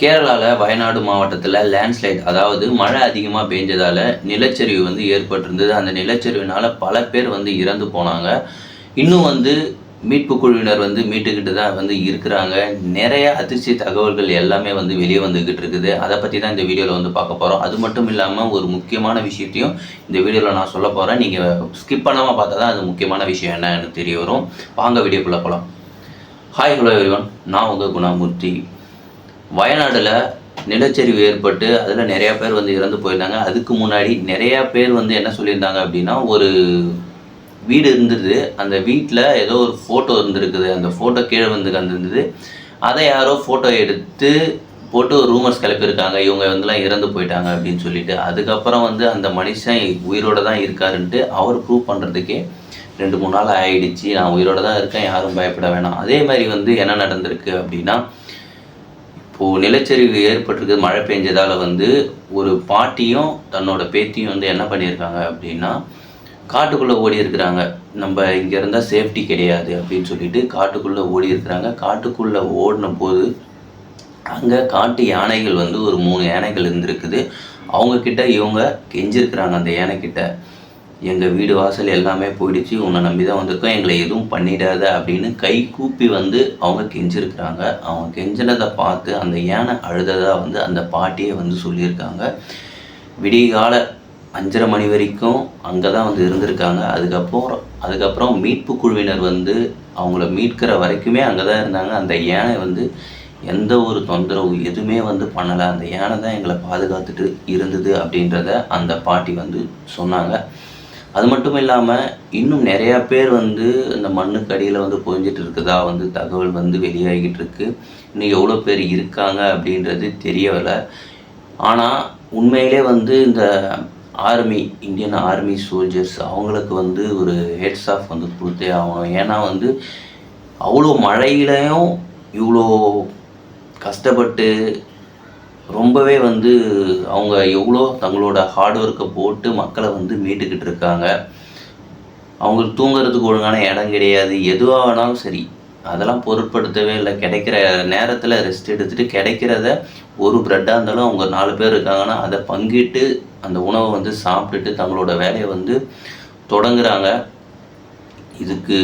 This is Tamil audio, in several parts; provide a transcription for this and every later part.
கேரளாவில் வயநாடு மாவட்டத்தில் லேண்ட்ஸ்லைட் அதாவது மழை அதிகமாக பெஞ்சதால் நிலச்சரிவு வந்து ஏற்பட்டிருந்தது. அந்த நிலச்சரிவினால் பல பேர் வந்து இறந்து போனாங்க. இன்னும் வந்து மீட்பு குழுவினர் வந்து மீட்டுக்கிட்டு தான் வந்து இருக்கிறாங்க. நிறைய அதிர்ச்சி தகவல்கள் எல்லாமே வந்து வெளியே வந்துக்கிட்டு இருக்குது. அதை பற்றி தான் இந்த வீடியோவில் வந்து பார்க்க போகிறோம் அது மட்டும் இல்லாமல் ஒரு முக்கியமான விஷயத்தையும் இந்த வீடியோவில் நான் சொல்ல போகிறேன் நீங்கள் ஸ்கிப் பண்ணாமல் பார்த்தா தான் அது முக்கியமான விஷயம் என்னன்னு தெரிய வரும். வாங்க வீடியோக்குள்ளே போகலாம் ஹாய் ஹலோ எவ்ரிவன் நான் உங்கள் குணாமூர்த்தி. வயநாடில் நிலச்சரிவு ஏற்பட்டு அதில் நிறையா பேர் வந்து இறந்து போயிருந்தாங்க. அதுக்கு முன்னாடி நிறையா பேர் வந்து என்ன சொல்லியிருந்தாங்க அப்படின்னா ஒரு வீடு இருந்தது. அந்த வீட்டில் ஏதோ ஒரு ஃபோட்டோ இருந்திருக்குது. அந்த ஃபோட்டோ கீழே வந்து கந்திருந்தது அதை யாரோ ஃபோட்டோ எடுத்து போட்டு ஒரு ரூமர்ஸ் கிளப்பியிருக்காங்க. இவங்க வந்துலாம் இறந்து போயிட்டாங்க அப்படின்னு சொல்லிட்டு. அதுக்கப்புறம் வந்து அந்த மனுஷன் உயிரோட தான் இருக்காருன்ட்டு அவர் ப்ரூவ் பண்ணுறதுக்கே ரெண்டு மூணு நாள் ஆயிடுச்சு. நான் உயிரோட தான் இருக்கேன். யாரும் பயப்பட வேணாம். அதே மாதிரி வந்து என்ன நடந்திருக்கு அப்படின்னா இப்போது நிலச்சரிவு ஏற்பட்டிருக்கு மழை பெஞ்சதால் வந்து ஒரு பாட்டியும் தன்னோட பேத்தியும் வந்து என்ன பண்ணியிருக்காங்க அப்படின்னா காட்டுக்குள்ளே ஓடி இருக்கிறாங்க நம்ம இங்கே இருந்தால் சேஃப்டி கிடையாது அப்படின்னு சொல்லிட்டு காட்டுக்குள்ளே ஓடி இருக்கிறாங்க காட்டுக்குள்ளே ஓடின போது அங்கே காட்டு யானைகள் வந்து ஒரு மூணு யானைகள் இருந்திருக்குது. அவங்கக்கிட்ட இவங்க கெஞ்சிருக்கிறாங்க அந்த யானைக்கிட்ட எங்கள் வீடு வாசல் எல்லாமே போயிடுச்சு. உன்னை நம்பி தான் வந்திருக்கோம். எங்களை எதுவும் பண்ணிடாத அப்படின்னு கை கூப்பி வந்து அவங்க கெஞ்சிருக்கிறாங்க. அவங்க கெஞ்சினதை பார்த்து அந்த யானை அழுததாக வந்து அந்த பாட்டியே வந்து சொல்லியிருக்காங்க. விடிகால அஞ்சரை மணி வரைக்கும் அங்கே தான் வந்து இருந்திருக்காங்க. அதுக்கப்புறம் அதுக்கப்புறம் மீட்பு குழுவினர் வந்து அவங்கள மீட்கிற வரைக்குமே அங்கே தான் இருந்தாங்க. அந்த யானை வந்து எந்த ஒரு தொந்தரவு எதுவுமே வந்து பண்ணலை. அந்த யானை தான் எங்களை பாதுகாத்துட்டு இருந்தது அப்படின்றத அந்த பாட்டி வந்து சொன்னாங்க. அது மட்டும் இல்லாமல் இன்னும் நிறையா பேர் வந்து இந்த மண்ணுக்கு அடியில் வந்து புரிஞ்சிட்டு இருக்குதா வந்து தகவல் வந்து வெளியாகிட்டு இருக்கு. இன்னும் எவ்வளோ பேர் இருக்காங்க அப்படின்றது தெரியவில்லை ஆனால் உண்மையிலே வந்து இந்த ஆர்மி இந்தியன் ஆர்மி சோல்ஜர்ஸ் அவங்களுக்கு வந்து ஒரு ஹெட்ஸ் ஆஃப் வந்து கொடுத்தே ஆகணும். ஏன்னா வந்து அவ்வளோ மழையிலையும் இவ்வளோ கஷ்டப்பட்டு ரொம்பவே வந்து அவங்க எவ்வளோ தங்களோட ஹார்ட் ஒர்க்கை போட்டு மக்களை வந்து மீட்டுக்கிட்டு இருக்காங்க. அவங்களுக்கு தூங்குறதுக்கு ஒழுங்கான இடம் கிடையாது. எதுவாக வேணாலும் சரி. அதெல்லாம் பொருட்படுத்தவே இல்லை. கிடைக்கிற நேரத்தில் ரெஸ்ட் எடுத்துகிட்டு கிடைக்கிறத ஒரு ப்ரெட்டாக இருந்தாலும் அவங்க நாலு பேர் இருக்காங்கன்னா அதை பங்கிட்டு அந்த உணவை வந்து சாப்பிட்டுட்டு தங்களோட வேலையை வந்து தொடங்குறாங்க. இதுக்கு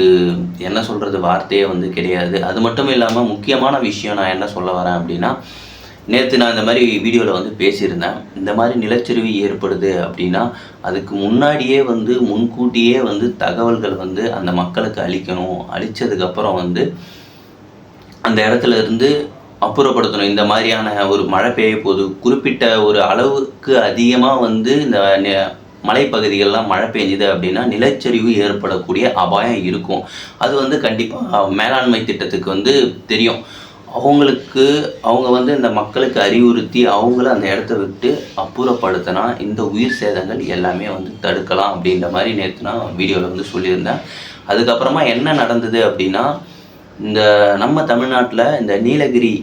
என்ன சொல்கிறது வார்த்தையே வந்து கிடையாது. அது மட்டும் இல்லாமல் முக்கியமான விஷயம் நான் என்ன சொல்ல வரேன் அப்படின்னா நேற்று நான் இந்த மாதிரி வீடியோவில் வந்து பேசியிருந்தேன். இந்த மாதிரி நிலச்சரிவு ஏற்படுது அப்படின்னா அதுக்கு முன்னாடியே வந்து முன்கூட்டியே வந்து தகவல்கள் வந்து அந்த மக்களுக்கு அளிக்கணும். அளித்ததுக்கப்புறம் வந்து அந்த இடத்துல இருந்து அப்புறப்படுத்தணும். இந்த மாதிரியான ஒரு மழை பெய்ய போது குறிப்பிட்ட ஒரு அளவுக்கு அதிகமாக வந்து இந்த மலைப்பகுதிகள்லாம் மழை பெஞ்சுது அப்படின்னா நிலச்சரிவு ஏற்படக்கூடிய அபாயம் இருக்கும். அது வந்து கண்டிப்பாக மேலாண்மை திட்டத்துக்கு வந்து தெரியும். அவங்களுக்கு அவங்க வந்து இந்த மக்களுக்கு அறிவுறுத்தி அவங்கள அந்த இடத்த விட்டு அப்புறப்படுத்தினா இந்த உயிர் சேதங்கள் எல்லாமே வந்து தடுக்கலாம் அப்படின்ற மாதிரி நேற்று நான் வீடியோவில் வந்து சொல்லியிருந்தேன். அதுக்கப்புறமா என்ன நடந்தது அப்படின்னா இந்த நம்ம தமிழ்நாட்டில் இந்த நீலகிரி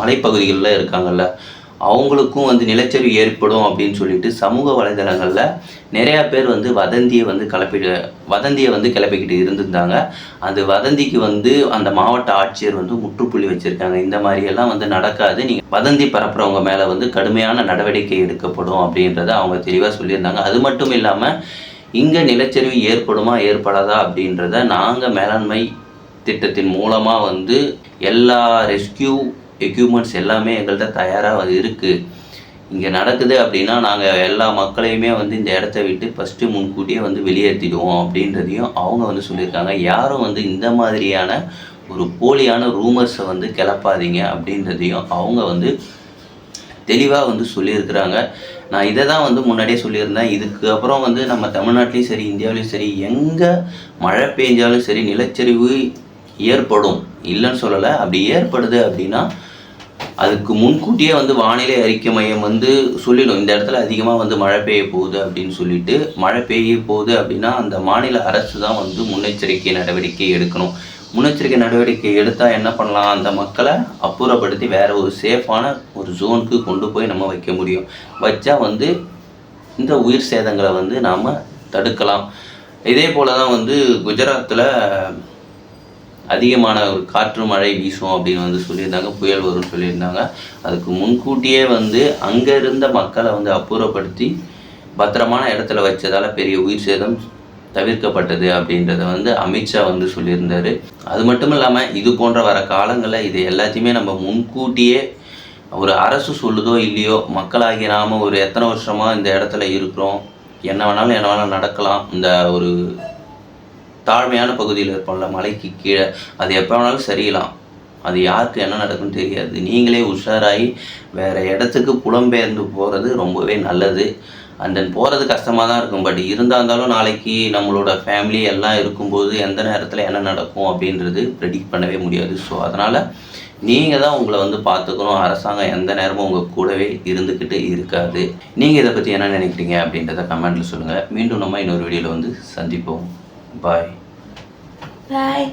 மலைப்பகுதிகளில் இருக்காங்கல்ல அவங்களுக்கும் வந்து நிலச்சரிவு ஏற்படும் அப்படின்னு சொல்லிட்டு சமூக வலைதளங்களில் நிறையா பேர் வந்து வதந்தியை வந்து கிளப்பிட்டு வதந்தியை வந்து கிளப்பிக்கிட்டு இருந்திருந்தாங்க. அந்த வதந்திக்கு வந்து அந்த மாவட்ட ஆட்சியர் வந்து முற்றுப்புள்ளி வச்சுருக்காங்க. இந்த மாதிரியெல்லாம் வந்து நடக்காது. நீங்கள் வதந்தி பரப்புறவங்க மேலே வந்து கடுமையான நடவடிக்கை எடுக்கப்படும் அப்படின்றத அவங்க தெளிவாக சொல்லியிருந்தாங்க. அது மட்டும் இல்லாமல் இங்கே நிலச்சரிவு ஏற்படுமா ஏற்படாதா அப்படின்றத நாங்கள் மேலாண்மை திட்டத்தின் மூலமாக வந்து எல்லா ரெஸ்கியூ எக்யூப்மெண்ட்ஸ் எல்லாமே எங்கள்கிட்ட தயாராக இருக்குது இங்கே நடக்குது அப்படின்னா நாங்கள் எல்லா மக்களையுமே வந்து இந்த இடத்த விட்டு ஃபஸ்ட்டு முன்கூட்டியே வந்து வெளியேற்றிடுவோம் அப்படின்றதையும் அவங்க வந்து சொல்லியிருக்காங்க. யாரும் வந்து இந்த மாதிரியான ஒரு போலியான ரூமர்ஸை வந்து கிளப்பாதீங்க அப்படின்றதையும் அவங்க வந்து தெளிவாக வந்து சொல்லியிருக்கிறாங்க. நான் இதை தான் வந்து முன்னாடியே சொல்லியிருந்தேன். இதுக்கப்புறம் வந்து நம்ம தமிழ்நாட்டிலையும் சரி இந்தியாவிலையும் சரி எங்கே மழை பெஞ்சாலும் சரி நிலச்சரிவு ஏற்படும். இல்லைன்னு சொல்லலை. அப்படி ஏற்படுது அப்படின்னா அதுக்கு முன்கூட்டியே வந்து வானிலை அறிக்கை மையம் வந்து சொல்லிடும். இந்த இடத்துல அதிகமாக வந்து மழை பெய்ய போகுது அப்படின்னு சொல்லிட்டு மழை பெய்ய போகுது அப்படின்னா அந்த மாநில அரசு தான் வந்து முன்னெச்சரிக்கை நடவடிக்கை எடுக்கணும். முன்னெச்சரிக்கை நடவடிக்கை எடுத்தால் என்ன பண்ணலாம்? அந்த மக்களை அப்புறப்படுத்தி வேற ஒரு சேஃபான ஒரு ஜோனுக்கு கொண்டு போய் நம்ம வைக்க முடியும். வச்சா வந்து இந்த உயிர் சேதங்களை வந்து நாம் தடுக்கலாம். இதே போல தான் வந்து குஜராத்தில் அதிகமான ஒரு காற்று மழை வீசும் அப்படின்னு வந்து சொல்லியிருந்தாங்க புயல் வரும்னு சொல்லியிருந்தாங்க. அதுக்கு முன்கூட்டியே வந்து அங்கே இருந்த மக்களை வந்து அப்புறப்படுத்தி பத்திரமான இடத்துல வச்சதால் பெரிய உயிர் சேதம் தவிர்க்கப்பட்டது அப்படின்றத வந்து அமித்ஷா வந்து சொல்லியிருந்தார். அது மட்டும் இல்லாமல் இது போன்ற வர காலங்களில் இது எல்லாத்தையுமே நம்ம முன்கூட்டியே ஒரு அரசு சொல்லுதோ இல்லையோ மக்களாகிய நாம ஒரு எத்தனை வருஷமாக இந்த இடத்துல இருக்கிறோம் என்ன வேணாலும் என்ன வேணாலும் நடக்கலாம் இந்த ஒரு தாழ்மையான பகுதியில் இருப்போம்ல மலைக்கு கீழே. அது எப்போ வேணாலும் சரியலாம். அது யாருக்கு என்ன நடக்கும்னு தெரியாது. நீங்களே உஷாராகி வேறு இடத்துக்கு புலம்பெயர்ந்து போகிறது ரொம்பவே நல்லது. அண்ட் தென் போகிறது கஷ்டமாக தான் இருக்கும். பட் இருந்தா இருந்தாலும் நாளைக்கு நம்மளோட ஃபேமிலி எல்லாம் இருக்கும்போது எந்த நேரத்தில் என்ன நடக்கும் அப்படின்றது ப்ரெடிக்ட் பண்ணவே முடியாது. ஸோ அதனால் நீங்கள் தான் உங்களை வந்து பார்த்துக்கணும். அரசாங்கம் எந்த நேரமும் உங்கள் கூடவே இருந்துக்கிட்டு இருக்காது. நீங்கள் இதை பற்றி என்ன நினைக்கிறீங்க அப்படின்றத கமெண்ட்டில் சொல்லுங்கள் மீண்டும் நம்ம இன்னொரு வீடியோவில் வந்து சந்திப்போம். பாய் பாய்